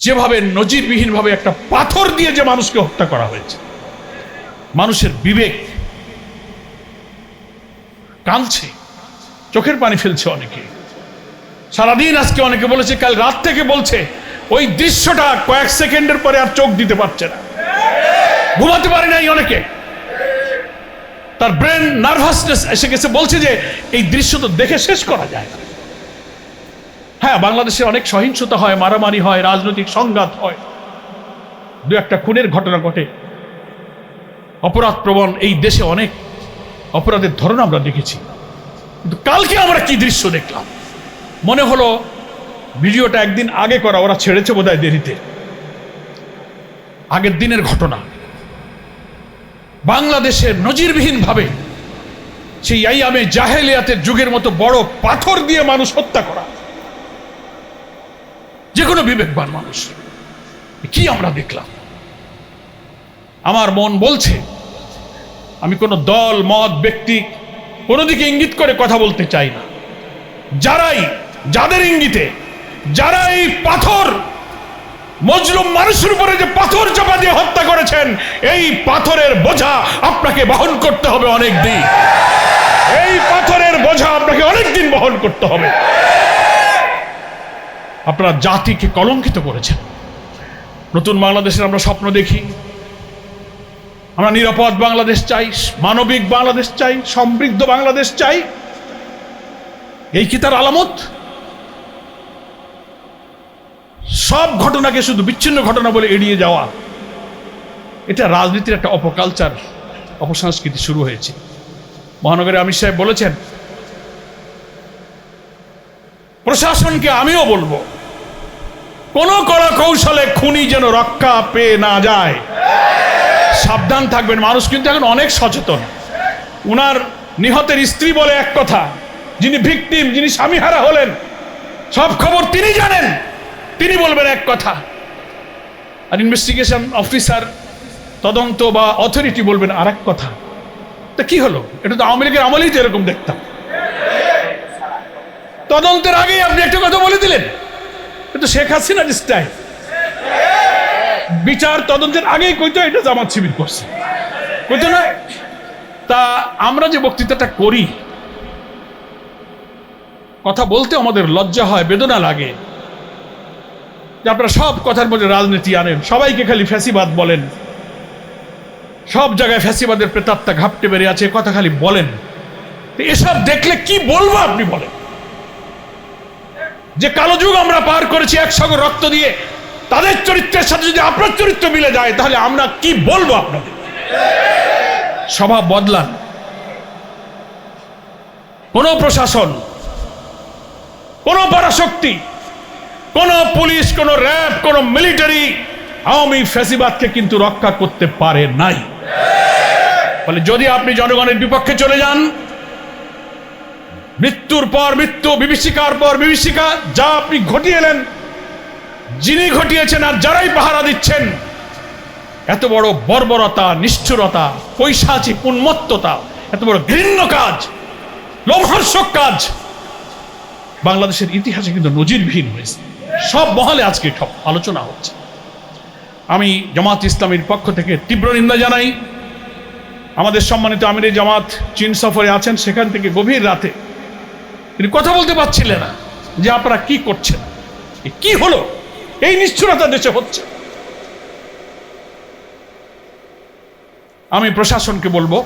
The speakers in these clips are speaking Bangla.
যেভাবে নজিরবিহীনভাবে একটা পাথর দিয়ে যে মানুষকে হত্যা করা হয়েছে। মানুষের বিবেক কাঁদছে, চোখের পানি ফেলছে অনেকে। সারাদিন আজকে অনেকে বলেছে, কাল রাত থেকে বলছে, ওই দৃশ্যটা কয়েক সেকেন্ডের পরে আর চোখ দিতে পারছে না। ঘুমাতে পারে নাই অনেকে। তার ব্রেন নার্ভাসনেস এসে গেছে, বলছে যে এই দৃশ্য তো দেখে শেষ করা যায় না। হ্যাঁ বাংলাদেশে অনেক সহিংসতা হয়, মারামারি হয়, রাজনৈতিক সংঘাত হয়। দু একটা খুনের ঘটনা ঘটে। অপরাধ প্রবণ এই দেশে অনেক অপরাধের ধরন আমরা দেখেছি। কিন্তু কালকে আমরা কি দৃশ্য দেখলাম? মনে হলো ভিডিওটা একদিন আগে করা, ওরা ছেড়েছে বোধহয় দেরিতে। আগের দিনের ঘটনা। বাংলাদেশের নজিরবিহীনভাবে সেই আইয়ামে জাহেলিয়াতের যুগের মতো বড় পাথর দিয়ে মানুষ হত্যা করা। কোনো বিবেকবান মানুষ। কি আমরা দেখলাম? আমার মন বলছে, আমি কোনো দল, মত, ব্যক্তি কোনো দিকে ইঙ্গিত করে কথা বলতে চাই না। যারাই, যাদের ইঙ্গিতে যারা এই পাথর, মজলুম মানুষের উপরে যে পাথর চাপা দিয়ে হত্যা করেছেন, এই পাথরের বোঝা আপনাকে বহন করতে হবে অনেক দিন। এই পাথরের বোঝা আপনাকে অনেক দিন বহন করতে হবে। আপনারা জাতিকে কলঙ্কিত করেছেন। নতুন বাংলাদেশের আমরা স্বপ্ন দেখি। আমরা নিরাপদ বাংলাদেশ চাই, মানবিক বাংলাদেশ চাই, সমৃদ্ধ বাংলাদেশ চাই। এই কি তার আলামত? সব ঘটনাকে শুধু বিচ্ছিন্ন ঘটনা বলে এড়িয়ে যাওয়া, এটা রাজনীতির একটা অপকালচার, অপসংস্কৃতি শুরু হয়েছে। মহানগরে অমিত সাহেব বলেছেন, প্রশাসনকে আমিও বলব কোন কলা কৌশলে খুনি যেন রক্ষা পেয়ে না যায়। সাবধান থাকবেন, মানুষ কিন্তু এখন অনেক সচেতন। উনার নিহতের স্ত্রী বলে এক কথা, যিনি ভিকটিম, যিনি স্বামীহারা হলেন, সব খবর তিনি জানেন। তিনি বলবেন এক কথা আর ইনভেস্টিগেশন অফিসার তদন্ত বা অথরিটি বলবেন আর এক কথা। তা কি হলো? এটা তো আওয়ামী লীগের আমলেই তো এরকম দেখতাম। তদন্তের আগেই আপনি একটা কথা বলে দিলেন। কিন্তু শেখ হাসিনা স্টাইল বিচার তদন্তের আগেই কইতো এটা জামাত শিবির করছে। কইতো না, তা আমরা যে বক্তৃতাটা করি, কথা বলতে আমাদের লজ্জা হয়, বেদনা লাগে। যে আপনারা সব কথার মধ্যে রাজনীতি আনেন, সবাইকে খালি ফ্যাসিবাদ বলেন। সব জায়গায় ফ্যাসিবাদের প্রেতাত্মা ঘাপটে বেড়ে আছে, কথা খালি বলেন। এসব দেখলে কি বলব আপনি বলেন? যে কালো যুগ আমরা পার করেছি একসঙ্গে রক্ত দিয়ে, তাদের চরিত্রের সাথে যদি আপনার চরিত্র মিলে যায়, তাহলে আমরা কি বলব আপনাদের? স্বভাব বদলান। কোন প্রশাসন, কোন পরাশক্তি, কোন পুলিশ, কোন র্যাব, কোন মিলিটারি আওয়ামী ফ্যাসিবাদকে কিন্তু রক্ষা করতে পারে নাই। ফলে যদি আপনি জনগণের বিপক্ষে চলে যান মৃত্যুর পর মৃত্যু, বিভীষিকার পর বিভীষিকা, যা আপনি ঘটিয়ে এলেন, যিনি ঘটিয়েছেন আর যারাই পাহারা দিচ্ছেন, এত বড় বর্বরতা, নিষ্ঠুরতা পৈশাচী উন্মত্ততা, এত বড় ঘৃণ্য কাজ, লোমহর্ষক কাজ, বাংলাদেশের ইতিহাসে কিন্তু নজিরবিহীন হয়েছে। সব মহলে আজকে সব আলোচনা হচ্ছে। আমি জামাত ইসলামীর পক্ষ থেকে তীব্র নিন্দা জানাই। আমাদের সম্মানিত আমির জামাত চীন সফরে আছেন, সেখান থেকে গভীর রাতে তিনি কথা বলতে পারছিলেন না যে আপনারা কি করছেন? কি হলো? এই নিশ্চুরতা দেশে হচ্ছে। আমি প্রশাসনকে বলব,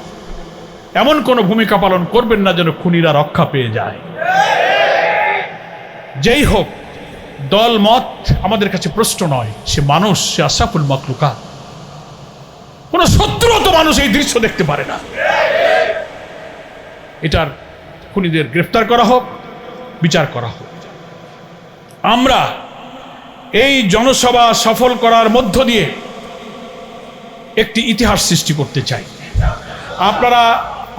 এমন কোন ভূমিকা পালন করবেন না যেন খুনিরা রক্ষা পেয়ে যায়। যেই হোক, দল মত আমাদের কাছে প্রশ্ন নয়, সে মানুষ, সে আশাফুল মকলুকা কোন শত্রুও তো মানুষ এই দৃশ্য দেখতে পারে না। এটার খুনিদের গ্রেফতার করা হোক, বিচার করা হোক। আমরা এই জনসভা সফল করার মধ্য দিয়ে একটি ইতিহাস সৃষ্টি করতে চাই। আপনারা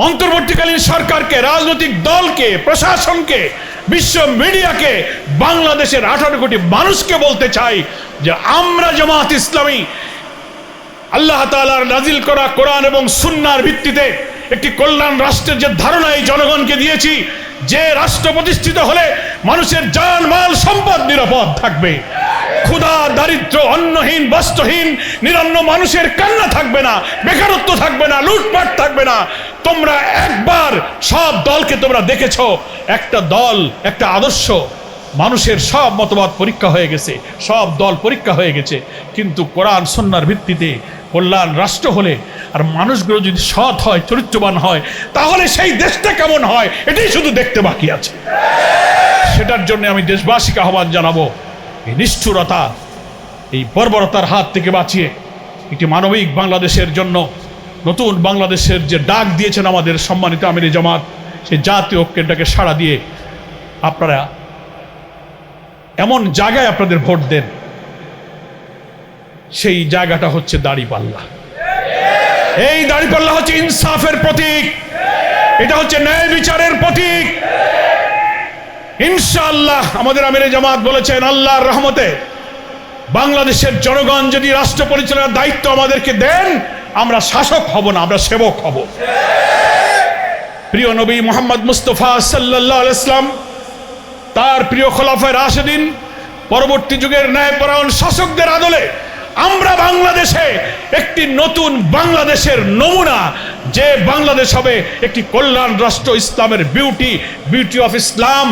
অন্তর্বর্তীকালীন সরকারকে, রাজনৈতিক দলকে, প্রশাসনকে, বিশ্ব মিডিয়াকে, বাংলাদেশের আঠারো কোটি মানুষকে বলতে চাই যে আমরা জামাত ইসলামী, আল্লাহ তালার নাজিল করা কোরআন এবং সুন্নার ভিত্তিতে একটি কল্যাণ রাষ্ট্রের যে ধারণা এই জনগণকে দিয়েছি, যে রাষ্ট্র প্রতিষ্ঠিত হলে মানুষের জান মাল সম্পদ নিরাপদ থাকবে। ক্ষুধা, দারিদ্র, অন্নহীন, বস্ত্রহীন, নিরন্ন মানুষের কান্না থাকবে না, বেকারত্ব থাকবে না, লুটপাট থাকবে না। তোমরা একবার সব দলকে তোমরা দেখেছ, একটা দল, একটা আদর্শ, মানুষের সব মতবাদ পরীক্ষা হয়ে গেছে, সব দল পরীক্ষা হয়ে গেছে। কিন্তু কোরআন সন্ন্যার ভিত্তিতে কল্যাণ রাষ্ট্র হলে আর মানুষগুলো যদি সৎ হয়, চরিত্রবান হয়, তাহলে সেই দেশটা কেমন হয়? এটাই শুধু দেখতে বাকি আছে। সেটার জন্য আমি দেশবাসীকে আহ্বান জানাব, এই নিষ্ঠুরতা, এই বর্বরতার হাত থেকে বাঁচিয়ে একটি মানবিক বাংলাদেশের জন্য নতুন বাংলাদেশের যে ডাক দিয়েছেন আমাদের সম্মানিত আমিরি জামাত, সেই জাতীয় ঐক্যটাকে সাড়া দিয়ে আপনারা এমন জায়গায় আপনাদের ভোট দেন। সেই জায়গাটা হচ্ছে দাড়িপাল্লা। এই দাড়িপাল্লা হচ্ছে ইনসাফের প্রতীক। এটা হচ্ছে ন্যায় বিচারের প্রতীক। ইনশাআল্লাহ আমাদের আমিরে জামাত বলেছেন, আল্লাহর রহমতে বাংলাদেশের জনগণ যদি রাষ্ট্র পরিচালনার দায়িত্ব আমাদেরকে দেন, আমরা শাসক হব না, আমরা সেবক হব। প্রিয় নবী মোহাম্মদ মুস্তফা সাল্লাহ ইসলাম তার প্রিয় খোলাফায় রাশেদিন, পরবর্তী যুগের ন্যায়পরায়ণ শাসকদের আদলে আমরা বাংলাদেশে একটি নতুন বাংলাদেশের নমুনা, যে বাংলাদেশ হবে একটি কল্যাণ রাষ্ট্র ইসলামের beauty beauty of Islam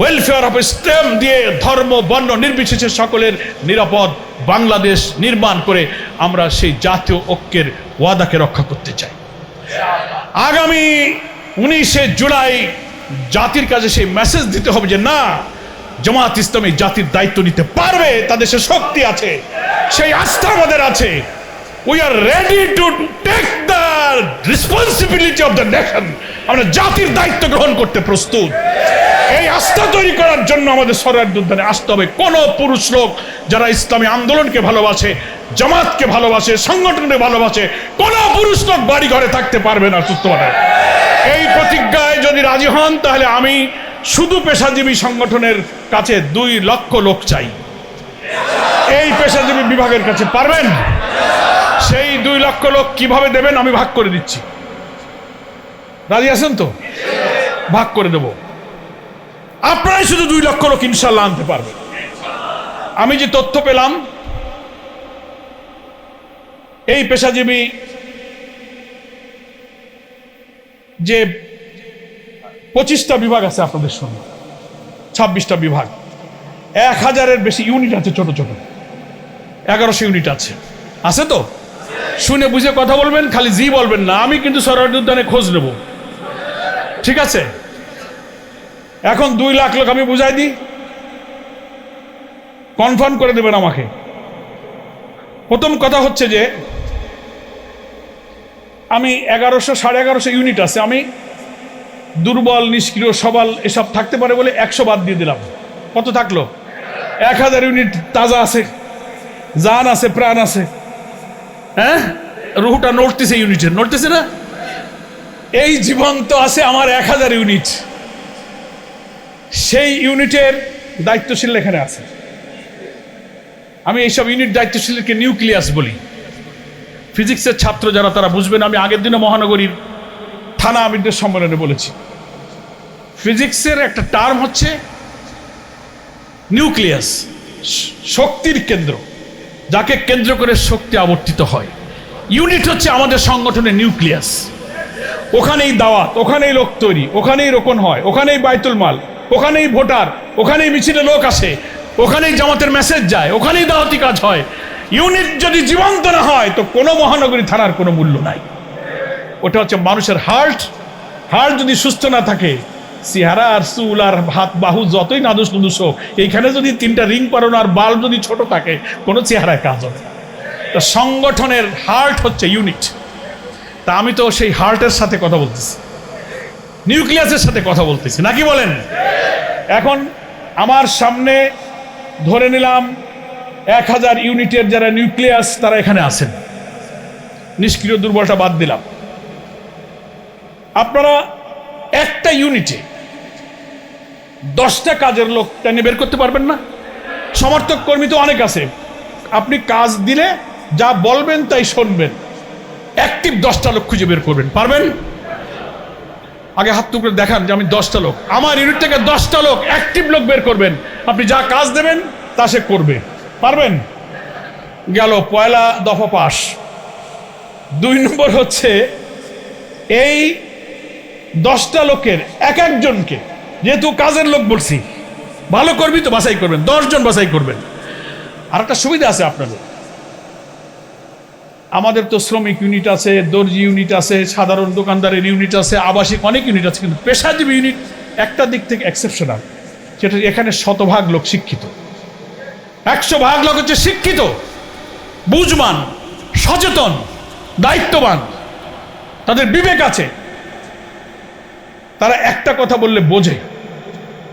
welfare of Islam দিয়ে ধর্ম, বর্ণ নির্বিশেষে সকলের নিরাপদ বাংলাদেশ নির্মাণ করে আমরা সেই জাতীয় ঐক্যের ওয়াদাকে রক্ষা করতে চাই। আগামী উনিশে জুলাই জাতির কাছে সেই মেসেজ দিতে হবে যে না জামাত ইসলামী জাতির দায়িত্ব নিতে পারবে, তাদের সে শক্তি আছে, সেই আস্থা আমাদের আছে। We are ready to take the responsibility of the nation আমরা জাতির দায়িত্ব গ্রহণ করতে প্রস্তুত। এই আস্থা তৈরি করার জন্য আমাদের সরার উদ্যানে আসতে হবে। কোন পুরুষ লোক যারা ইসলামী আন্দোলনকে ভালোবাসে, জামাতকে ভালোবাসে, সংগঠনকে ভালোবাসে, কোন পুরুষ লোক বাড়ি ঘরে থাকতে পারবে না, সুস্থ এই প্রতিজ্ঞায় যদি রাজি হন, তাহলে আমি শুধু পেশাজীবী সংগঠনের কাছে দুই লক্ষ লোক চাই। এই পেশাজীবী বিভাগের কাছে পারবেন? সেই দুই লক্ষ লোক কীভাবে দেবেন আমি ভাগ করে দিচ্ছি। রাজি আছেন তো? ভাগ করে দেব। আপনারাই শুধু দুই লক্ষ লোক ইনশাল্লাহ আনতে পারবেন। আমি যে তথ্য পেলাম, এই পেশাজীবী যে পঁচিশটা বিভাগ আছে আপনাদের সঙ্গে ছাব্বিশটা বিভাগ। এক হাজারের বেশি ইউনিট আছে ছোট ছোট। এগারোশো ইউনিট আছে। আছে তো? শুনে বুঝে কথা বলবেন, খালি জি বলবেন না। আমি কিন্তু সরকারি উদ্যানে খোঁজ নেব। ঠিক আছে? এখন দুই লাখ লোক আমি বুঝাই দিই। কনফার্ম করে দেবেন আমাকে। প্রথম কথা হচ্ছে যে, আমি এগারোশো, সাড়ে এগারোশো ইউনিট আছে। আমি দুর্বল, নিষ্ক্রিয়, সবাল এসব থাকতে পারে বলে একশো বাদ দিয়ে দিলাম। কত থাকল? এক হাজার ইউনিট তাজা আছে, জান আছে, প্রাণ আছে। হ্যাঁ? রুহুটা নড়তেছে ইউনিটের নড়তেছে না? এই জীবন্ত আছে আমার এক হাজার ইউনিট। সেই ইউনিটের দায়িত্বশীল এখানে আছে। আমি এইসব ইউনিট দায়িত্বশীলকে নিউক্লিয়াস বলি। ফিজিক্সের ছাত্র যারা, তারা বুঝবেন, আমি আগের দিনে মহানগরীর থানা আমিরদের সম্মেলনে বলেছি। ফিজিক্সের একটা টার্ম হচ্ছে নিউক্লিয়াস, শক্তির কেন্দ্র, যাকে কেন্দ্র করে শক্তি আবর্তিত হয়। ইউনিট হচ্ছে আমাদের সংগঠনের নিউক্লিয়াস। ওখানেই দাওয়াত, ওখানেই লোক তৈরি, ওখানেই রোপণ হয়, ওখানেই বাইতুল মাল, ওখানেই ভোটার, ওখানেই মিছিলে লোক আসে, ওখানেই জামাতের মেসেজ যায়, ওখানেই দাওয়াতি কাজ হয়। ইউনিট যদি জীবন্ত না হয়, তো কোনো মহানগরী থানার কোনো মূল্য নাই। ওটা হচ্ছে মানুষের হার্ট হার্ট যদি সুস্থ না থাকে, চেহারা আর চুল আর হাত বাহু যতই নাদুস নুদুস হোক, এইখানে যদি তিনটা রিং পারো আর বাল যদি ছোট থাকে, কোনো চেহারায় কাজ হবে তা সংগঠনের হার্ট হচ্ছে ইউনিট তা আমি তো সেই হার্টের সাথে কথা বলতেছি। নিউক্লিয়াসের সাথে কথা বলতেছি নাকি বলেন? এখন আমার সামনে ধরে নিলাম এক হাজার ইউনিটের যারা নিউক্লিয়াস তারা এখানে আছেন। নিষ্ক্রিয় দুর্বলটা বাদ দিলাম। আপনারা একটা ইউনিটে দশটা কাজের লোক টেনে বের করতে পারবেন না। সমর্থক কর্মী তো অনেক আছে। আপনি কাজ দিলে যা বলবেন তাই শুনবেন। অ্যাক্টিভ দশটা লোক খুঁজে বের করবেন। পারবেন? আগে হাত টুকরে দেখান যে আমি দশটা লোক। আমার ইউনিট থেকে দশটা লোক অ্যাক্টিভ লোক বের করবেন। আপনি যা কাজ দেবেন, তা সে করবে। পারবেন? গেল পয়লা দফা পাস দুই নম্বর হচ্ছে এই দশটা লোকের এক একজনকে, যেহেতু কাজের লোক বলছি, ভালো করবি তো বাছাই করবেন, দশজন বাছাই করবেন। আর একটা সুবিধা আছে আপনাদের। আমাদের তো শ্রমিক ইউনিট আছে, দর্জি ইউনিট আছে, সাধারণ দোকানদারের ইউনিট আছে, আবাসিক অনেক ইউনিট আছে, কিন্তু পেশাজীবী ইউনিট একটা দিক থেকে এক্সেপশনাল সেটা এখানে শতভাগ লোক শিক্ষিত। একশো ভাগ লোক হচ্ছে শিক্ষিত বুঝমান সচেতন, দায়িত্ববান। তাদের বিবেক আছে। তারা একটা কথা বললে বোঝে।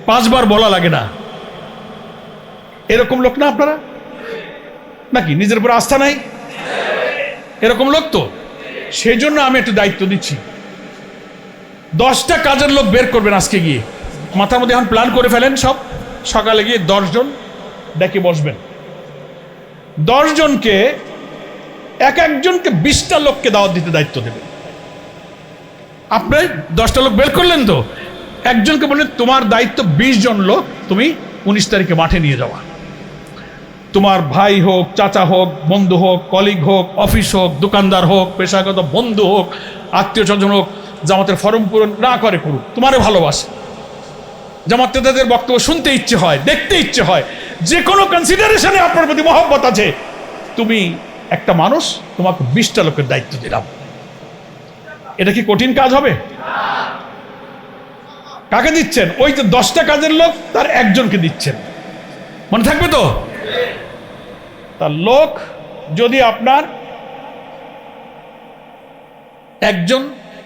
পাঁচবার বলা লাগে না। এরকম লোক না আপনারা? নাকি নিজের উপর আস্থা নাই? এরকম লোক তো? সেই জন্য আমি একটু দায়িত্ব দিচ্ছি। দশটা কাজের লোক বের করবেন আজকে গিয়ে। মাথার মধ্যে এখন প্ল্যান করে ফেলেন সব। সকালে গিয়ে দশজন ডেকে বসবেন। দশজনকে এক একজনকে বিশটা লোককে দাওয়াত দিতে দায়িত্ব দেবেন। আপনি দশটা লোক বের করলেন তো। একজনকে বললেন, তোমার দায়িত্ব বিশ জন লোক, তুমি উনিশ তারিখে মাঠে নিয়ে যাওয়া। তোমার ভাই হোক, চাচা হোক, বন্ধু হোক কলিগ হোক অফিস হোক, দোকানদার হোক, পেশাগত বন্ধু হোক, আত্মীয় স্বজন হোক, জামাতের ফর্ম পূরণ না করে করুক, তোমারে ভালোবাসে। জামাতেদের বক্তব্য শুনতে ইচ্ছে হয়, দেখতে ইচ্ছে হয়। যে কোনো কনসিডারেশনে আপনার প্রতি মহব্বত আছে। তুমি একটা মানুষ, তোমাকে বিশটা লোকের দায়িত্ব দিলাম। এটা কি কঠিন কাজ হবে? কাকে দিচ্ছেন? ওই তো দশটা কাজের লোক, তার একজনকে দিচ্ছেন। মনে থাকবে তো? তার লোক যদি আপনার একজন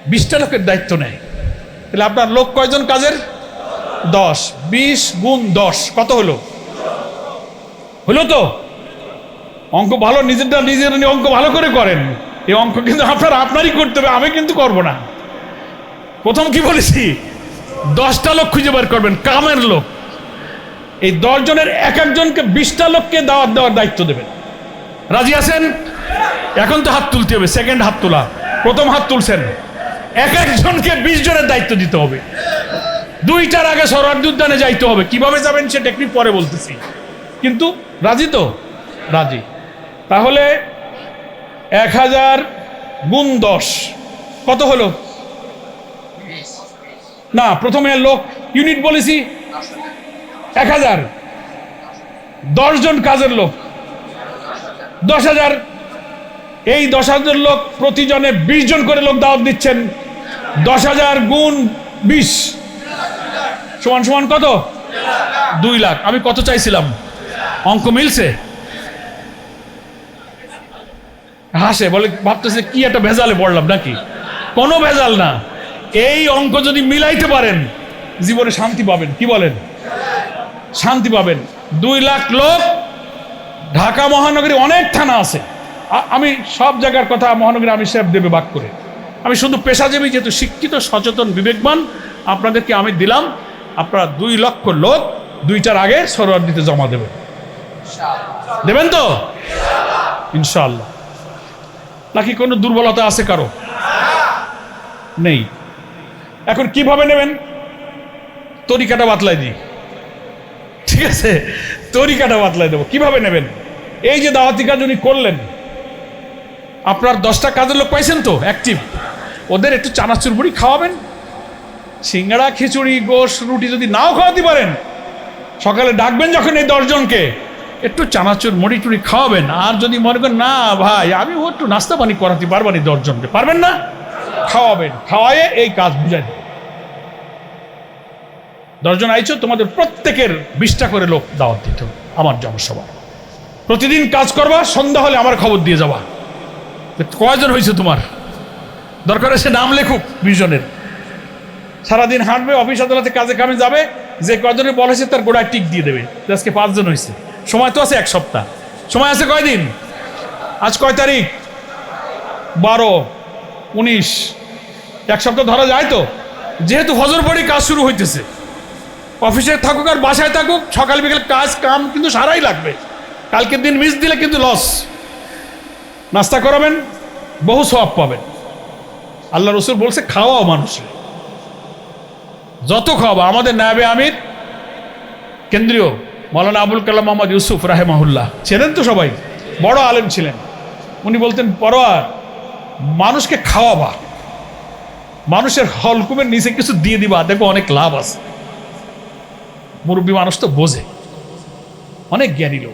বিশটা লোকের দায়িত্ব নেয়, তাহলে আপনার লোক কয়জন কাজের? দশ। বিশ গুণ দশ, কত হলো? হলো তো? অঙ্ক ভালো, নিজেরটা নিজের অঙ্ক ভালো করে করেন। এই অঙ্ক কিন্তু আপনার, আপনারই করতে হবে, আমি কিন্তু করব না। প্রথম কি বলেছি? দশটা লোক খুঁজে বের করবেন, কামের লোক। এই দশ জনের এক একজনকে বিশটা লোককে দাওয়াত দেওয়ার দায়িত্ব দেবেন। রাজি আছেন? এখন তো হাত তুলতে হবে সেকেন্ড হাত তোলা। প্রথম হাত তুলছেন। এক একজনকে বিশ জনের দায়িত্ব দিতে হবে। দুইটার আগে সরার্দি উদ্যানে যাইতে হবে। কীভাবে যাবেন সেটা একটু পরে বলতেছি। কিন্তু রাজি তো? রাজি। তাহলে এক হাজার গুণ দশ। কত হলো? না, প্রথমে লোক ইউনিট বলেছি। এক হাজার। জন কাজের লোক। দশ হাজার। এই দশ হাজার লোক প্রতিজনে বিশ জন করে লোক দাওয়াত দিচ্ছেন। দশ হাজার গুণ বিশ। সমান সমান কত? দুই লাখ। আমি কত চাইছিলাম? অঙ্ক মিলছে? হাসে, বলে, ভাবতেছে, কি একটা ভেজালে পড়লাম নাকি? কোনো ভেজাল না। এই অঙ্ক যদি মিলাইতে পারেন, জীবনে শান্তি পাবেন। কি বলেন? শান্তি পাবেন। দুই লাখ লোক, ঢাকা মহানগরী অনেক থানা আছে। আমি সব জায়গার কথা মহানগরী আমি সাহেব দেবে বাক করে। আমি শুধু পেশাজীবী, যেহেতু শিক্ষিত, সচেতন, বিবেকবান, আপনাদেরকে আমি দিলাম। আপনারা দুই লক্ষ লোক দুইটার আগে সরোয়ার দিতে জমা দেবেন। দেবেন তো? ইনশাআল্লাহ। নাকি কোনো দুর্বলতা আছে কারও? নেই। এখন কীভাবে নেবেন? তরিকাটা বাতলাই দিই। ঠিক আছে? তরিকাটা বাতলাই দেবো। কীভাবে নেবেন? এই যে দাওয়াতি কাজ উনি করলেন, আপনার দশটা কাজের লোক পাইছেন তো অ্যাক্টিভ ওদের একটু চানাচুর মুড়ি খাওয়াবেন। সিঙ্গাড়া, খিচুড়ি, গোশ, রুটি যদি নাও খাওয়াতে পারেন, সকালে ডাকবেন যখন এই দশজনকে। একটু চানাচুর মুড়ি টুড়ি খাওয়াবেন। আর যদি মনে করেন, না ভাই, আমি ও একটু নাস্তা পানি করাতে পারবানি দশজনকে। পারবেন না? খাওয়াবেন। খাওয়ায়ে এই কাজ বুঝাই দেবেন দশজন আইছো, তোমাদের প্রত্যেকের বিশটা করে লোক দাওয়াত দিত আমার জনসভা প্রতিদিন কাজ করবা, সন্ধ্যা হলে আমার খবর দিয়ে যাবা। কয়জন হয়েছে তোমার? দরকার সে নাম লেখুক, বিশ জনের। সারাদিন হাঁটবে, অফিস আদালতে কাজে কামে যাবে, যে কয়জনের বল হয়েছে তার গোড়ায় টিক দিয়ে দেবে। আজকে পাঁচজন হয়েছে। সময় তো আছে এক সপ্তাহ। সময় আছে কয়দিন আজ কয় তারিখ? বারো, উনিশ। এক সপ্তাহ ধরা যায় তো? যেহেতু ফজর পরেই কাজ শুরু হইতেছে। অফিসে থাকুক আর বাসায় থাকুক, সকাল বিকেল কাজ, কাম কিন্তু সারাই লাগবে। কালকের দিন মিস দিলে কিন্তু লস নাস্তা করাবেন, বহু সব পাবেন। আল্লাহ রসুল বলছে, খাওয়াও মানুষের যত খাওয়াবো, আমাদের নায়াবে আমির, কেন্দ্রীয় মৌলানা আবুল কালাম মোহাম্মদ ইউসুফ রাহেমাহুল্লাহ। ছিলেন তো সবাই? বড় আলেম ছিলেন। উনি বলতেন পরোয়ার মানুষকে খাওয়াবা। মানুষের হলকুমের নিচে কিছু দিয়ে দিবা। দেখো অনেক লাভ আছে। মুরব্বী মানুষ তো বোঝে। অনেক জ্ঞানী লোক।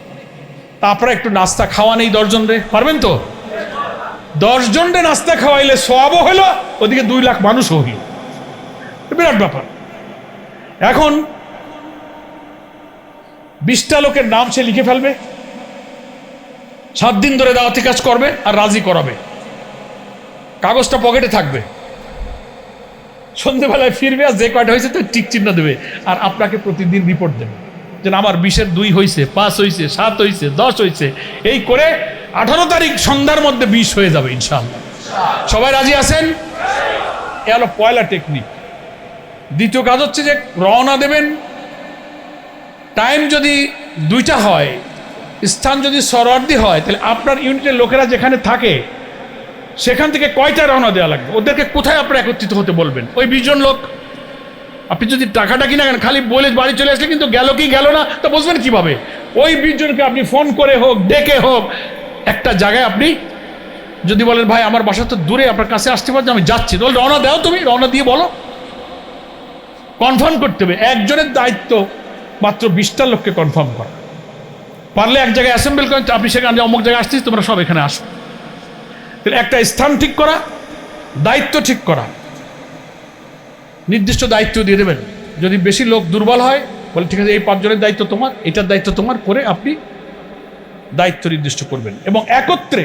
তারপরে একটু নাস্তা খাওয়া নেই দশজন রে। পারবেন তো? দশজন রে নাস্তা খাওয়াইলে সবও হলো ওদিকে দুই লাখ মানুষও হইল। বিরাট ব্যাপার। এখন বিশটা লোকের নাম সে লিখে ফেলবে। সাত দিন ধরে দাওয়াতি কাজ করবে আর রাজি করাবে। কাগজটা পকেটে থাকবে। সন্ধেবেলায় ফিরবে আর যে কয়টা হয়েছে তো টিক চিহ্ন দেবে আর আপনাকে প্রতিদিন রিপোর্ট দেবে। যে আমার বিশের দুই হয়েছে পাঁচ হয়েছে সাত হয়েছে দশ হয়েছে এই করে আঠারো তারিখ সন্ধ্যার মধ্যে বিষ হয়ে যাবে ইনশাআল্লাহ। সবাই রাজি আছেন? এ হলো পয়লা টেকনিক। দ্বিতীয় কাজ হচ্ছে যে রওনা দেবেন টাইম যদি দুইটা হয়, স্থান যদি সরওয়ার্দি হয়, তাহলে আপনার ইউনিটের লোকেরা যেখানে থাকে, সেখান থেকে কয়টা রওনা দেওয়া লাগবে? ওদেরকে কোথায় আপনারা একত্রিত হতে বলবেন? ওই বিশজন লোক, আপনি যদি টাকাটা কিনা কেন খালি বলে বাড়ি চলে আসলে কিন্তু গেল কি গেল না, তা বুঝবেন কীভাবে? ওই বিশজনকে আপনি ফোন করে হোক, ডেকে হোক, একটা জায়গায় আপনি যদি বলেন, ভাই, আমার বাসা তো দূরে, আপনার কাছে আসতে পারছে, আমি যাচ্ছি। তাহলে রওনা দাও তুমি, রওনা দিয়ে বলো। কনফার্ম করতে হবে, একজনের দায়িত্ব মাত্র বিশটা লোককে কনফার্ম করা। পারলে এক জায়গায় অ্যাসেম্বল করেন আপনি সেখানে অমুক জায়গায় আসছিস, তোমরা সব এখানে আসো। একটা স্থান ঠিক করা, দায়িত্ব ঠিক করা। নির্দিষ্ট দায়িত্ব দিয়ে দেবেন। যদি বেশি লোক দুর্বল হয়, বলে ঠিক আছে, এই পাঁচজনের দায়িত্ব তোমার, এটার দায়িত্ব তোমার করে আপনি দায়িত্ব নির্দিষ্ট করবেন। এবং একত্রে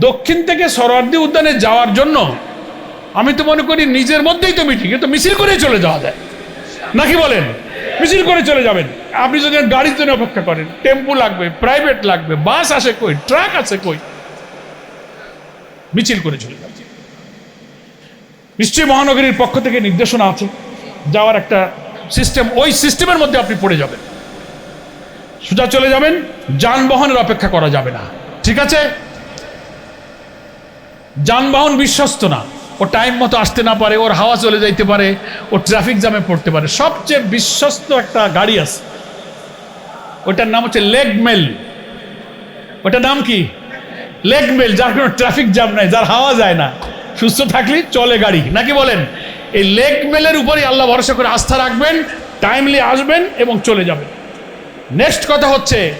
দক্ষিণ থেকে সরোয়ার্দি উদ্যানে যাওয়ার জন্য, আমি তো মনে করি নিজের মধ্যেই তো মিটিং এ তো মিছিল করেই চলে যাওয়া যায়। নাকি বলেন? মিছিল করে চলে যাবেন। আপনি যদি গাড়ির জন্য অপেক্ষা করেন, টেম্পু লাগবে, প্রাইভেট লাগবে, বাস আসে কই, ট্রাক আছে কই, মিছিল করে চলে যাবে নিশ্চয়ই মহানগরীর পক্ষ থেকে নির্দেশনা আছে, যাওয়ার একটা সিস্টেম ওই সিস্টেমের মধ্যে আপনি পড়ে যাবেন। সোজা চলে যাবেন, যানবাহনের অপেক্ষা করা যাবে না। ঠিক আছে? যানবাহন বিশ্বস্ত না। ও টাইম মতো আসতে না পারে, ওর হাওয়া চলে যাইতে পারে, ও ট্রাফিক জ্যামে পড়তে পারে। সবচেয়ে বিশ্বস্ত একটা গাড়ি আছে। ওটার নাম হচ্ছে লেগ মেল ওটার নাম কি? লেগ মেল যার কোনো ট্রাফিক জ্যাম নাই, যার হাওয়া যায় না। সুস্থ থাকলেই চলে গাড়ি। নাকি বলেন? এই লেগ মেলের উপরেই আল্লাহ ভরসা করে আস্থা রাখবেন টাইমলি আসবেন এবং চলে যাবেন। নেক্সট কথা হচ্ছে,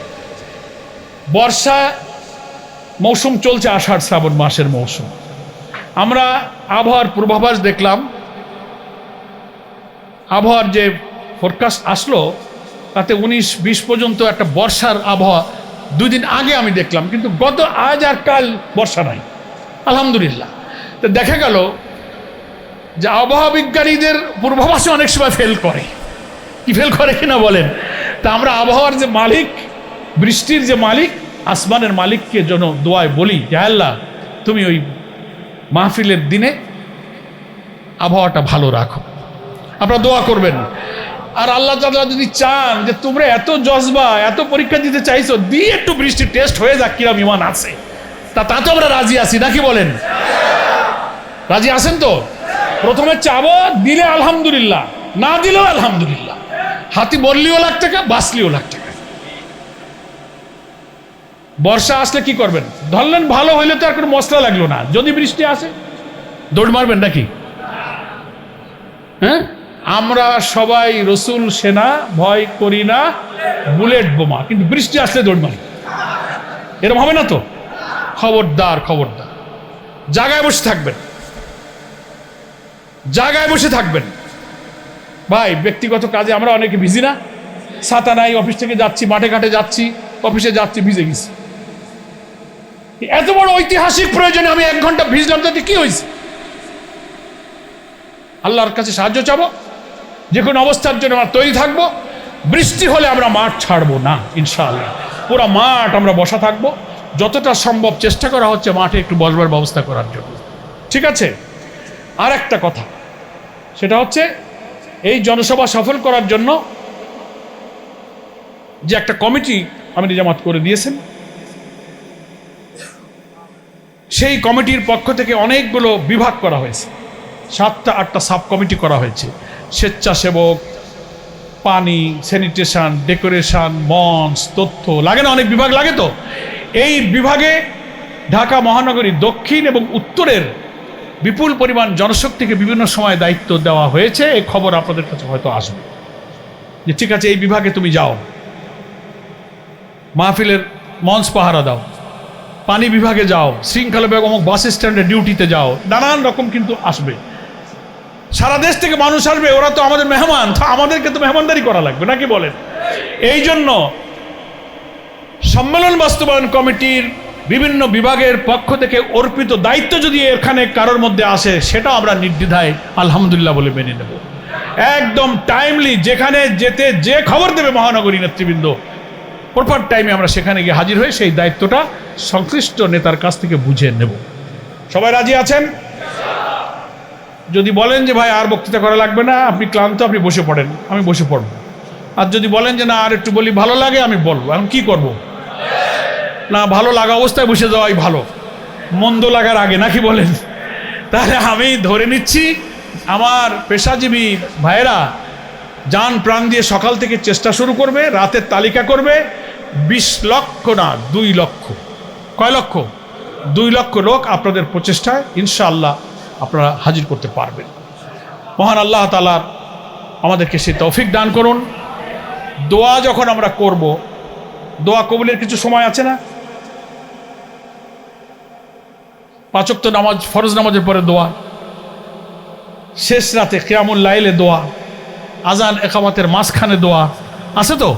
বর্ষা মৌসুম চলছে আষাঢ় শ্রাবণ মাসের মৌসুম। আমরা আবহাওয়ার পূর্বাভাস দেখলাম। আবহাওয়ার যে ফোরকাস্ট আসলো, তাতে উনিশ বিশ পর্যন্ত একটা বর্ষার আবহাওয়া দুই দিন আগে আমি দেখলাম, কিন্তু গত আজ আর কাল বর্ষা নাই। আলহামদুলিল্লাহ। তো দেখা গেল যে আবহাওয়া বিজ্ঞানীদের পূর্বাভাসে অনেক সময় ফেল করে। কি ফেল করে কিনা বলেন? তা আমরা আবহাওয়ার যে মালিক, বৃষ্টির যে মালিক, আসমানের মালিককে যেন দোয়ায় বলি যে আল্লাহ, তুমি ওই মাহফিলের দিনে আবহাওয়াটা ভালো রাখো। আপনারা দোয়া করবেন। আর আল্লাহ তাআলা যদি চান যে তোমরা এত জজবা, এত পরীক্ষা দিতে চাইছো, দিয়ে একটু বৃষ্টি টেস্ট হয়ে যাক কিরম ইমান আছে। তা তা তো আমরা রাজি আছি, নাকি বলেন? রাজি আছেন তো? প্রথমে চাবো, দিলে আলহামদুলিল্লাহ, না দিলেও আলহামদুলিল্লাহ। হাতি বললিও লাখ টাকা, বাঁচলিও লাখ টাকা। বর্ষা আসলে কি করবেন? ধরলেন ভালো হইলে তো আর কোনো মশলা লাগল না। যদি বৃষ্টি আসে? দৌড় মারবেন নাকি? হ্যাঁ? আমরা সবাই রসুল সেনা, ভয় করি না, বুলেট বোমা, কিন্তু বৃষ্টি আসলে দৌড় মারি। এরকম হবে না তো? খবরদার খবরদার। জায়গায় বসে থাকবেন। জায়গায় বসে থাকবেন। ভাই, ব্যক্তিগত কাজে আমরা অনেকে ভিজি না। ছাতা নাই, অফিস থেকে যাচ্ছি, মাঠে ঘাটে যাচ্ছি, অফিসে যাচ্ছি, ভিজে গেছি। এত বড় ঐতিহাসিক প্রয়োজনে আমি এক ঘণ্টা ভিজলাম, তাতে কি হয়েছে? আল্লাহর কাছে সাহায্য চাবো, যে কোনো অবস্থার জন্য আমরা তৈরি থাকব, বৃষ্টি হলে আমরা মাঠ ছাড়বো না, ইনশাআল্লাহ। পুরো মাঠ আমরা বসা থাকব, যতটা সম্ভব চেষ্টা করা হচ্ছে মাঠে একটু বসবার ব্যবস্থা করার জন্য। ঠিক আছে? আর একটা কথা, সেটা হচ্ছে এই জনসভা সফল করার জন্য যে একটা কমিটি আমি নিজামাত করে দিয়েছেন সেই কমিটির পক্ষ থেকে অনেকগুলো বিভাগ করা হয়েছে। সাতটা, আটটা সাব কমিটি করা হয়েছে। স্বেচ্ছাসেবক, পানি, স্যানিটেশন, ডেকোরেশন, মঞ্চ, তথ্য, লাগে না, অনেক বিভাগ লাগে তো। এই বিভাগে ঢাকা মহানগরী দক্ষিণ এবং উত্তরের বিপুল পরিমাণ জনশক্তিকে বিভিন্ন সময় দায়িত্ব দেওয়া হয়েছে। এই খবর আপনাদের কাছে হয়তো আসবে। যে ঠিক আছে, এই বিভাগে তুমি যাও। মাহফিলের মঞ্চ পাহারা দাও। পানি বিভাগে যাও, শৃঙ্খলা বিভাগ অমুক বাস স্ট্যান্ডে ডিউটিতে যাও, নানান রকম কিন্তু আসবে। সারা দেশ থেকে মানুষ আসবে, ওরা তো আমাদের মেহমান আমাদেরকে তো মেহমানদারি করা লাগবে, নাকি বলেন? এই জন্য সম্মেলন বাস্তবায়ন কমিটির বিভিন্ন বিভাগের পক্ষ থেকে অর্পিত দায়িত্ব যদি এখানে কারোর মধ্যে আসে সেটা আমরা নির্দ্বিধায় আলহামদুলিল্লাহ বলে মেনে নেব। একদম টাইমলি যেখানে যেতে যে খবর দেবে মহানগরী নেতৃবৃন্দ প্রপার টাইমে আমরা সেখানে গিয়ে হাজির হয়ে সেই দায়িত্বটা সংশ্লিষ্ট নেতার কাছ থেকে বুঝে নেব। সবাই রাজি আছেন? যদি বলেন যে ভাই আর বক্তৃতা করা লাগবে না, আপনি ক্লান্ত, আপনি বসে পড়েন, আমি বসে পড়ব। আর যদি বলেন যে না, আর একটু বলি, ভালো লাগে, আমি বলব। এখন কি করব? না, ভালো লাগা অবস্থায় বসে যাওয়াই ভালো। মন্দ লাগার আগে, নাকি বলেন? তাহলে আমি ধরে নিচ্ছি, আমার পেশাজীবী ভাইয়েরা যান প্রাণ দিয়ে সকাল থেকে চেষ্টা শুরু করবে, রাতের তালিকা করবে, বিশ লক্ষ না, দুই লক্ষ। কয় লক্ষ? দুই লক্ষ লোক আপনাদের প্রচেষ্টায় ইনশাআল্লাহ আপনারা হাজির করতে পারবেন। মহান আল্লাহ তালার আমাদেরকে সে তৌফিক দান করুন। দোয়া যখন আমরা করব, দোয়া কবুলের কিছু সময় আছে না? পাচক নামাজ, ফরজ নামাজের পরে দোয়া। শেষ রাতে কেয়ামুল লাইলে দোয়া। আজান, একামাতের মাঝখানে দোয়া। আছে তো?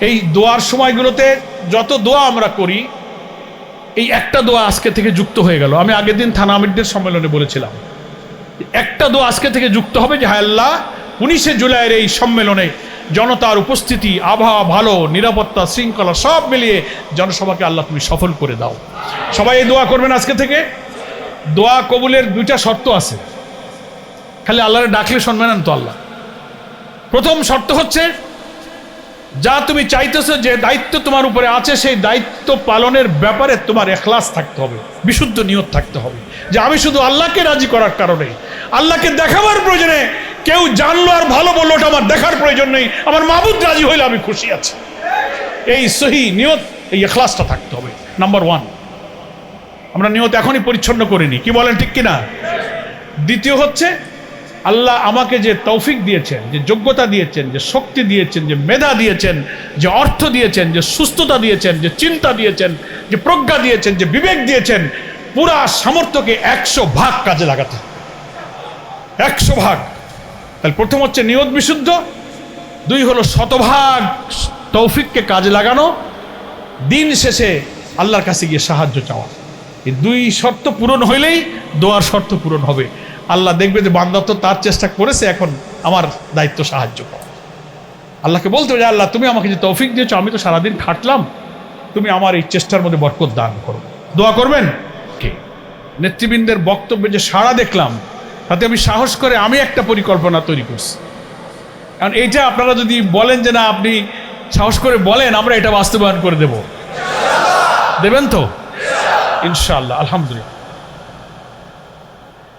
এই দোয়ার সময়গুলোতে যত দোয়া আমরা করি, এই একটা দোয়া আজকে থেকে যুক্ত হয়ে গেল। আমি আগের দিন থানা আমিরদের সম্মেলনে বলেছিলাম একটা দোয়া আজকে থেকে যুক্ত হবে যে আল্লাহ, উনিশে জুলাইয়ের এই সম্মেলনে জনতার উপস্থিতি, আবহাওয়া ভালো, নিরাপত্তা, শৃঙ্খলা সব মিলিয়ে জনসভাকে আল্লাহ তুমি সফল করে দাও। সবাই এই দোয়া করবেন আজকে থেকে? দোয়া কবুলের দুইটা শর্ত আছে। খালি আল্লাহরে ডাকলে শুনবে না তো আল্লাহ। প্রথম শর্ত হচ্ছে, যা তুমি চাইতেছো, যে দায়িত্ব তোমার উপরে আছে, সেই দায়িত্ব পালনের ব্যাপারে তোমার এখলাস থাকতে হবে, বিশুদ্ধ নিয়ত থাকতে হবে। যে আমি শুধু আল্লাহকে রাজি করার কারণে, আল্লাহকে দেখাবার প্রয়োজনে কেউ জানলো আর ভালো বলল ওটা আমার দেখার প্রয়োজন নেই, আমার মাবুদ রাজি হইলে আমি খুশি আছি। এই সহি নিয়ত, এই এখলাসটা থাকতে হবে। নাম্বার ওয়ান আমরা নিয়ত এখনই পরিচ্ছন্ন করিনি। কি বলেন ঠিক কিনা? দ্বিতীয় হচ্ছে আল্লাহ আমাকে যে তৌফিক দিয়েছেন, যে যোগ্যতা দিয়েছেন, যে শক্তি দিয়েছেন, যে মেধা দিয়েছেন, যে অর্থ দিয়েছেন, যে সুস্থতা দিয়েছেন, যে চিন্তা দিয়েছেন, যে প্রজ্ঞা দিয়েছেন, যে বিবেক দিয়েছেন, পুরা সামর্থ্যকে একশো ভাগ কাজে লাগাতে একশো ভাগ। তাহলে প্রথম হচ্ছে নিয়ত বিশুদ্ধ, দুই হলো শতভাগ তৌফিককে কাজে লাগানো, দিন শেষে আল্লাহর কাছে গিয়ে সাহায্য চাওয়া। এই দুই শর্ত পূরণ হইলেই, দোয়ার শর্ত পূরণ হবে। আল্লাহ দেখবে যে বান্দা তো তার চেষ্টা করেছে, এখন আমার দায়িত্ব সাহায্য করা। আল্লাহকে বলতে হবে যে আল্লাহ, তুমি আমাকে যে তৌফিক দিয়েছ, আমি তো সারাদিন খাটলাম। তুমি আমার এই চেষ্টার মধ্যে বরকত দান করো। দোয়া করবেন? কে? নেতৃবৃন্দের বক্তব্যে যে সাড়া দেখলাম, তাতে আমি সাহস করে আমি একটা পরিকল্পনা তৈরি করছি। কারণ এইটা আপনারা যদি বলেন যে না, আপনি সাহস করে বলেন, আমরা এটা বাস্তবায়ন করে দেব। দেবেন তো? ইনশাআল্লাহ, আলহামদুলিল্লাহ।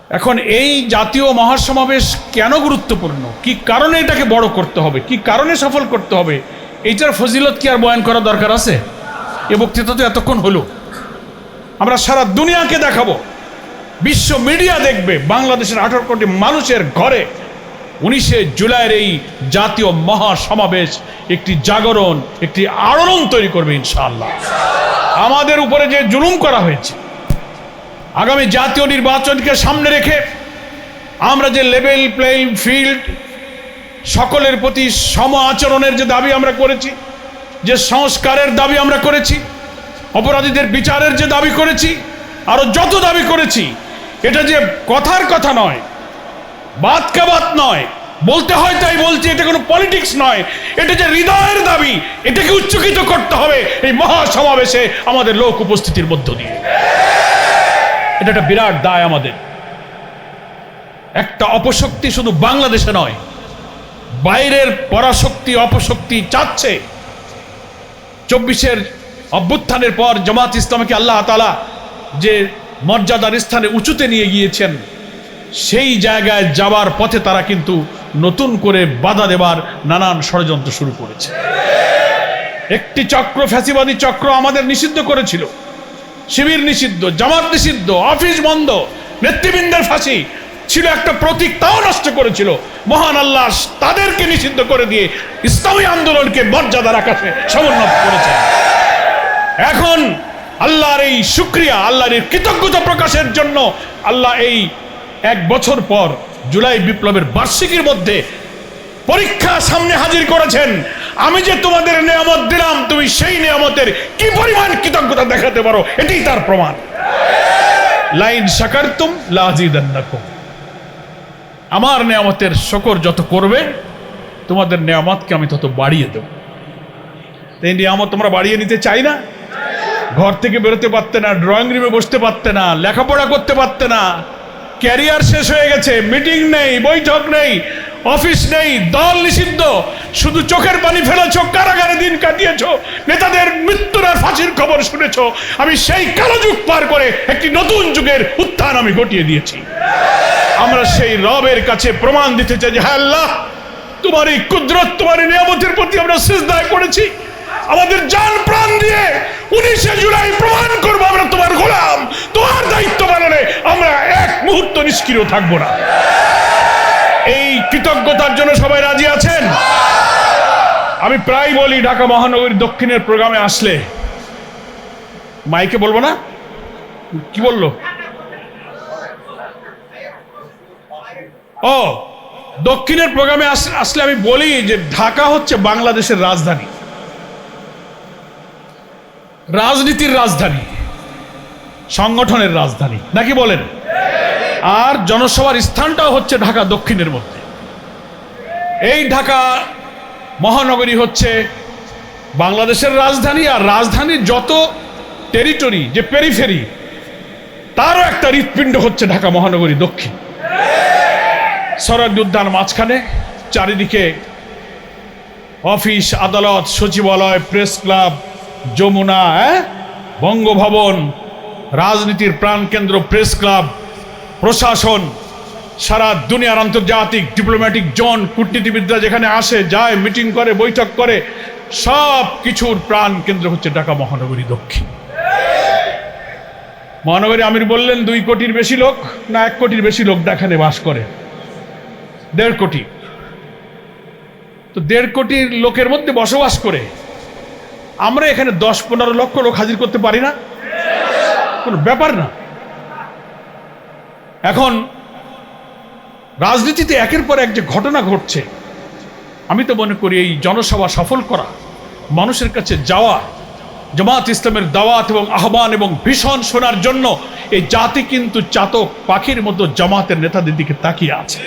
এখন এই জাতীয় মহাসমাবেশ কেন গুরুত্বপূর্ণ? কি কারণে এটাকে বড় করতে হবে? কি কারণে সফল করতে হবে? এইটার ফজিলত কি আর বয়ান করা দরকার আছে? এ বক্তৃতা তো এতক্ষণ হলো। আমরা সারা দুনিয়াকে দেখাবো। বিশ্ব মিডিয়া দেখবে বাংলাদেশের আঠারো কোটি মানুষের ঘরে। উনিশে জুলাইয়ের এই জাতীয় মহাসমাবেশ একটি জাগরণ, একটি আলোড়ন তৈরি করবে ইনশাআল্লাহ। আমাদের উপরে যে জুলুম করা হয়েছে আগামী জাতীয় নির্বাচনকে সামনে রেখে আমরা যে লেভেল প্লেইং ফিল্ড সকলের প্রতি সম আচরণের যে দাবি আমরা করেছি, যে সংস্কারের দাবি আমরা করেছি, অপরাধীদের বিচারের যে দাবি করেছি, আরও যত দাবি করেছি, এটা যে কথার কথা নয় বাদ কা বাত নয়, বলতে হয় তাই বলছি, এটা কোনো পলিটিক্স নয়, এটা যে হৃদয়ের দাবি, এটাকে উচ্চকিত করতে হবে এই মহাসমাবেশে আমাদের লোক উপস্থিতির মধ্য দিয়ে। এটা একটা বিরাট দায় আমাদের। একটা অপশক্তি শুধু বাংলাদেশে নয়, বাইরের পরাশক্তি, অপশক্তি চাচ্ছে। চব্বিশের অভ্যুত্থানের পর জামাত ইসলামকে আল্লাহ তালা যে মর্যাদার স্থানে উঁচুতে নিয়ে গিয়েছেন, সেই জায়গায় যাওয়ার পথে তারা কিন্তু নতুন করে বাধা দেবার নানান ষড়যন্ত্র শুরু করেছে। একটি চক্র, ফ্যাসিবাদী চক্র আমাদের নিষিদ্ধ করেছিল। শিবির নিষিদ্ধ, জামাত নিষিদ্ধ, অফিস বন্ধ, নেতৃবৃন্দের ফাঁসি ছিল একটা প্রতীক, তাও নষ্ট করেছিল। মহান আল্লাহ তাদেরকে নিষিদ্ধ করে দিয়ে ইসলামী আন্দোলনকে মর্যাদার আকাশে সমুন্নত করেছে এখন আল্লাহর এই শুক্রিয়া, আল্লাহর এই কৃতজ্ঞতা প্রকাশের জন্য আল্লাহ এই এক বছর পর জুলাই বিপ্লবের বার্ষিকীর মধ্যে পরীক্ষা সামনে হাজির করেছেন। আমি যে তোমাদের নিয়ামত দিলাম, তুমি সেই নিয়ামতের কি পরিমাণ কৃতজ্ঞতা দেখাতে পারো, এটাই তার প্রমাণ। লাইন সাকারতুম লাজিদান্নাকুম। আমার নিয়ামতের শকর যত করবে, তোমাদের নিয়ামতকে আমি তত বাড়িয়ে দেব। এই নিয়ামত তোমরা বাড়িয়ে নিতে চাই না। ঘর থেকে বেরোতে পারতে না ড্রয়িং রুমে বসতে পারতে না, লেখাপড়া করতে পারতে না। ক্যারিয়ার শেষ হয়ে গেছে মিটিং নেই, বৈঠক নেই। অফিস নেই, দল নিষিদ্ধ। শুধু চোখের পানি ফেলেছ কারাগারে দিন কাটিয়েছ। নেতাদের মৃত্যুর আর ফাঁসির খবর শুনেছ। আমি সেই কালো যুগ পার করে একটি নতুন যুগের উত্থান আমি ঘটিয়ে দিয়েছি। আমরা সেই রবের কাছে প্রমাণ দিতে চাই যে হ্যাঁ আল্লাহ, তোমার এই কুদরত, তোমার এই নিয়ামতের প্রতি আমরা শেষদায় করেছি। আমাদের জান প্রাণ দিয়ে উনিশে জুলাই প্রমাণ করব আমরা তোমার গোলাম। তোমার দায়িত্ব পালনে আমরা এক মুহূর্ত নিষ্ক্রিয় থাকব না। এই কৃতজ্ঞতার জন্য সবাই রাজি আছেন? আমি প্রায় বলি ঢাকা মহানগরীর দক্ষিণের প্রোগ্রামে আসলে। মাইকে বলব না? কি বলল? ও, দক্ষিণের প্রোগ্রামে আস- আসলে আমি বলি যে ঢাকা হচ্ছে বাংলাদেশের রাজধানী। রাজনীতির রাজধানী। সংগঠনের রাজধানী। নাকি বলেন? আর জনসভার স্থানটাও হচ্ছে ঢাকা দক্ষিণের মধ্যে এই ঢাকা মহানগরী হচ্ছে বাংলাদেশের রাজধানী, আর রাজধানীর যত টেরিটরি যে পেরিফেরি তারও একটা হৃৎপিণ্ড হচ্ছে ঢাকা মহানগরী দক্ষিণ সরার্দি উদ্যান মাঝখানে, চারিদিকে অফিস, আদালত, সচিবালয়, প্রেস ক্লাব, যমুনা হ্যাঁ? বঙ্গভবন, রাজনীতির প্রাণকেন্দ্র, প্রেস ক্লাব প্রশাসন, সারা দুনিয়ার আন্তর্জাতিক ডিপ্লোম্যাটিক জোন, কূটনীতিবিদরা যেখানে আসে, যায় মিটিং করে, বৈঠক করে, সব কিছুর প্রাণ কেন্দ্র হচ্ছে ঢাকা মহানগরী দক্ষিণ। মহানগরী আমির বললেন, দুই কোটির বেশি লোক না এক কোটির বেশি লোক এখানে বাস করে? দেড় কোটি। তো দেড় কোটির লোকের মধ্যে বসবাস করে, আমরা এখানে দশ পনেরো লক্ষ লোক হাজির করতে পারি না? কোনো ব্যাপার না। এখন রাজনীতিতে একের পর এক যে ঘটনা ঘটছে, আমি তো মনে করি এই জনসভা সফল করা, মানুষের কাছে যাওয়া জামাত ইসলামের দাওয়াত এবং আহ্বান এবং ভীষণ শোনার জন্য এই জাতি কিন্তু চাতক পাখির মতো জামাতের নেতাদের দিকে তাকিয়ে আছে।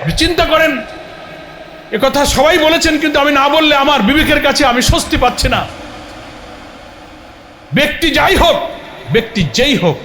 আপনি চিন্তা করেন কথা সবাই বলেছেন, কিন্তু আমি না বললে আমার বিবেকের কাছে আমি স্বস্তি পাচ্ছি না। ব্যক্তি যাই হোক, ব্যক্তি যেই হোক